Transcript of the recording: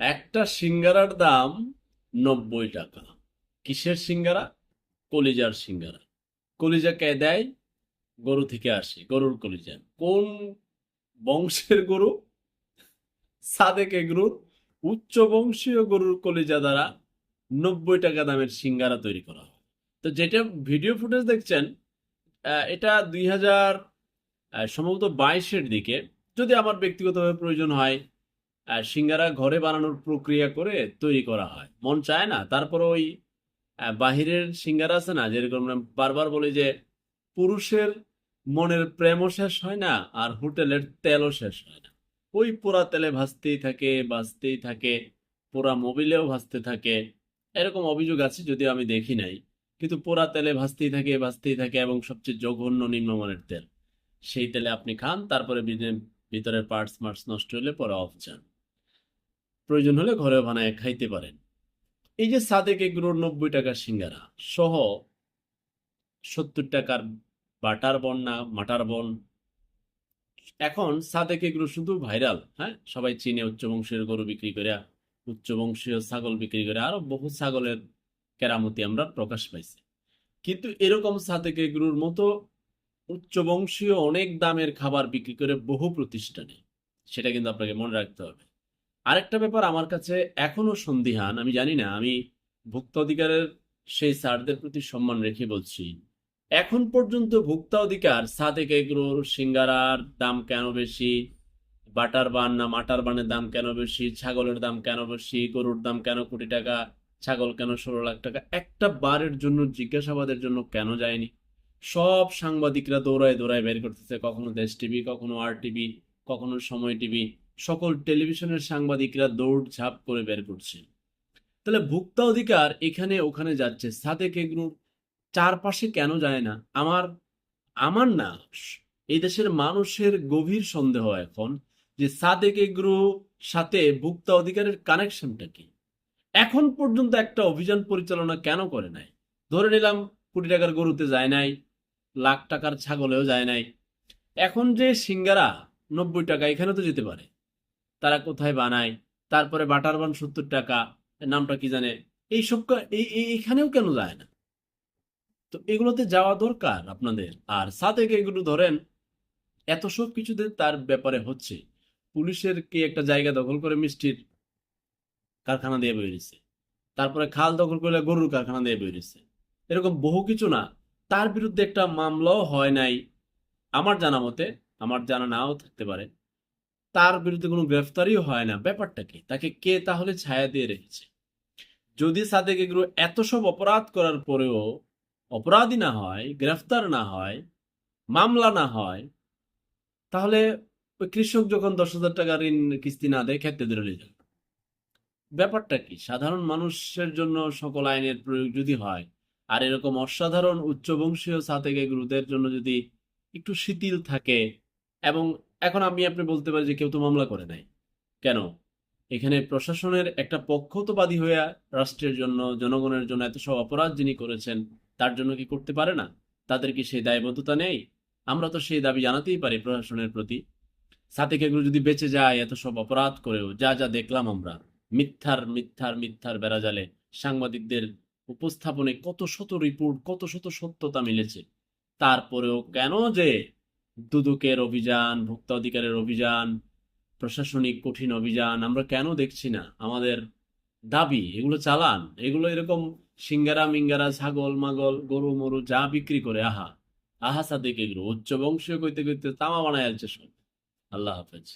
একটা সিঙ্গারার দাম নব্বই টাকা। কিসের সিঙ্গারা? কলিজার সিঙ্গারা। কলিজা কে দেয়? গরু থেকে আসে, গরুর কলিজা। কোন বংশের গরু? সাদেক গরুর উচ্চ বংশীয় গরুর কলিজা দ্বারা নব্বই টাকা দামের সিঙ্গারা তৈরি করা হয়। তো যেটা ভিডিও ফুটেজ দেখছেন এটা দুই হাজার সম্ভবত বাইশের দিকে যদি আমার ব্যক্তিগতভাবে প্রয়োজন হয় সিঙ্গারা ঘরে বানানোর প্রক্রিয়া করে তৈরি করা হয়। মন চায় না, তারপর ওই বাহিরের সিঙ্গারা আছে না, যেরকম বারবার বলি যে, পুরুষের মনের প্রেমও শেষ হয় না, আর হোটেলের তেলও শেষ হয় না। ওই পোড়া তেলে ভাজতেই থাকে ভাজতেই থাকে, পোড়া মোবিলেও ভাজতে থাকে, এরকম অভিযোগ আছে যদিও আমি দেখি নাই। কিন্তু পোড়া তেলে ভাজতেই থাকে ভাজতেই থাকে, এবং সবচেয়ে জঘন্য নিম্নমানের তেল। সেই তেলে আপনি খান, তারপরে ভিতরের পার্টস মার্টস নষ্ট হলে পরে অফ যান। প্রয়োজন হলে ঘরেও বানায় খাইতে পারেন। এই যে সাদেক এগুলোর নব্বই টাকার সিঙ্গারা, সহ সত্তর টাকার বাটার বন না মাটার বন, এখন সাদেক এগুলো শুধু ভাইরাল হ্যাঁ? সবাই চিনে উচ্চ বংশের গরু বিক্রি করে, উচ্চ বংশীয় ছাগল বিক্রি করে, আরও বহু ছাগলের কেরামতি আমরা প্রকাশ পাইছি। কিন্তু এরকম সাদেক এগুলোর মতো উচ্চ বংশীয় অনেক দামের খাবার বিক্রি করে বহু প্রতিষ্ঠানে। সেটা কিন্তু আপনাকে মনে রাখতে হবে। আরেকটা ব্যাপার আমার কাছে এখনও সন্দিহান, আমি জানি না, আমি ভোক্তা অধিকারের সেই স্যারদের প্রতি সম্মান রেখে বলছি। এখন পর্যন্ত ভোক্তা অধিকার সাদেক এগুলোর সিঙ্গারার দাম কেন বেশি? বাটার বান না মাটার বানের দাম কেন বেশি? ছাগলের দাম কেন বেশি? গরুর দাম কেন কোটি টাকা? ছাগল কেন ষোলো লাখ টাকা? একটা বারের জন্য, জিজ্ঞাসাবাদের জন্য কেন যায়নি? সব সাংবাদিকরা দৌড়ায় দৌড়ায় বের করতেছে। কখনো দেশ টিভি, কখনো আর টিভি, কখনো সময় টিভি। সকল টেলিভিশনের সাংবাদিকরা দৌড় ঝাঁপ করে বের করছে। তাহলে ভোক্তা অধিকার এখানে ওখানে যাচ্ছে। সাদেক এগুলোর চারপাশে কেন যায় না? আমার আমার না। এই দেশের মানুষের গভীর সন্দেহ এখন যে সাদেক এগ্রো সাথে ভোক্তা অধিকারের কানেকশনটা কি? এখন পর্যন্ত একটা অভিযান পরিচালনা কেন করে নাই? ধরে নিলাম কোটি টাকার গরুতে যায় নাই। লাখ টাকার ছাগলেও যায় নাই। এখন যে সিঙ্গারা নব্বই টাকা, এখানে তো যেতে পারে। তারা কোথায় বানায়? তারপরে বাটার বান সত্তর টাকা নামটা কি জানে? এই সব এই, এই- এইখানেও কেন যায় না? তো এগুলোতে যাওয়া দরকার আপনাদের। আর সাথে এগুলো ধরেন, এত সব কিছুতে তার ব্যাপারে হচ্ছে। পুলিশের কে একটা জায়গা দখল করে মিষ্টির কারখানা দিয়ে বেরিয়েছে। তারপরে খাল দখল করে গরুর কারখানা দিয়ে বেরিয়েছে। এরকম বহু কিছু না। তার বিরুদ্ধে একটা মামলাও হয় নাই, আমার জানা মতে, আমার জানা নাও থাকতে পারে, তার বিরুদ্ধে কোনো গ্রেফতারিও হয় না। ব্যাপারটা কি? তাকে কে তাহলে ছায়া দিয়ে রেখেছে? যদি সাদেক এগুলো এত সব অপরাধ করার পরেও অপরাধী না হয়, গ্রেফতার না হয়, মামলা না হয়, তাহলে ওই কৃষক যখন দশ হাজার টাকা ঋণ কিস্তি না দেয় খেতে ধরে যাবে। ব্যাপারটা কি? সাধারণ মানুষের জন্য সকল আইনের প্রয়োগ যদি হয় আর এরকম অসাধারণ উচ্চবংশীয় সাতেক এগুলোদের জন্য যদি একটু শিথিল থাকে, এবং এখন আমি আপনি বলতে পারি যে কেউ তো মামলা করে নাই। কেন? এখানে প্রশাসনের একটা পক্ষ তো বাদী হয়ে রাষ্ট্রের জন্য, জনগণের জন্য এত সব অপরাধ যিনি করেছেন, তার জন্য কি করতে পারে না? তাদের কি সেই দায়বদ্ধতা নেই? আমরা তো সেই দাবি জানাতেই পারি প্রশাসনের প্রতি। সাথে এগুলো যদি বেঁচে যায়, এত সব অপরাধ করেও, যা যা দেখলাম আমরা, মিথ্যার মিথ্যার মিথ্যার বেড়াজালে সাংবাদিকদের উপস্থাপনে কত শত রিপোর্ট, কত শত সত্যতা মিলেছে। তারপরেও কেন যে দুদকের অভিযান, ভোক্তা অধিকারের অভিযান, প্রশাসনিক কঠিন অভিযান আমরা কেন দেখছি না? আমাদের দাবি, এগুলো চালান, এগুলো এরকম সিঙ্গারা মিঙ্গারা, ছাগল, মাগল, গরু, মরু যা বিক্রি করে, আহা আহা সাদেক এগুলো, উচ্চ বংশীয় কইতে কইতে তামা বানায় আছে সব। আল্লাহ হাফেজ।